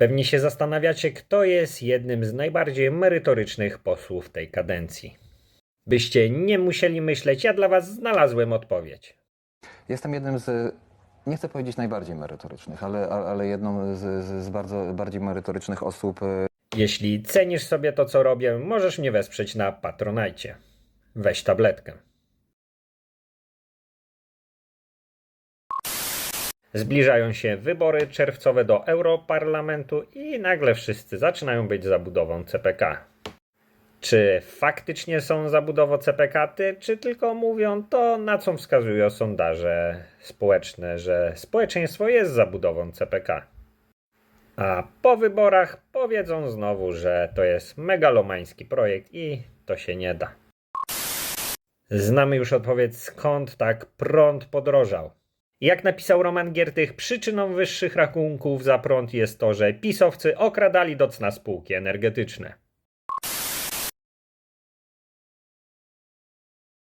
Pewnie się zastanawiacie, kto jest jednym z najbardziej merytorycznych posłów tej kadencji. Byście nie musieli myśleć, ja dla was znalazłem odpowiedź. Jestem jednym z, nie chcę powiedzieć najbardziej merytorycznych, ale, ale jedną z, z, z bardzo bardziej merytorycznych osób e, Jeśli cenisz sobie to, co robię, możesz mnie wesprzeć na Patronajcie. Weź tabletkę. Zbliżają się wybory czerwcowe do Europarlamentu i nagle wszyscy zaczynają być zabudową CPK. Czy faktycznie są zabudową CPK, czy tylko mówią to, na co wskazują sondaże społeczne, że społeczeństwo jest zabudową CPK? A po wyborach powiedzą znowu, że to jest megalomański projekt i to się nie da. Znamy już odpowiedź, skąd tak prąd podrożał. Jak napisał Roman Giertych, przyczyną wyższych rachunków za prąd jest to, że pisowcy okradali docna spółki energetyczne.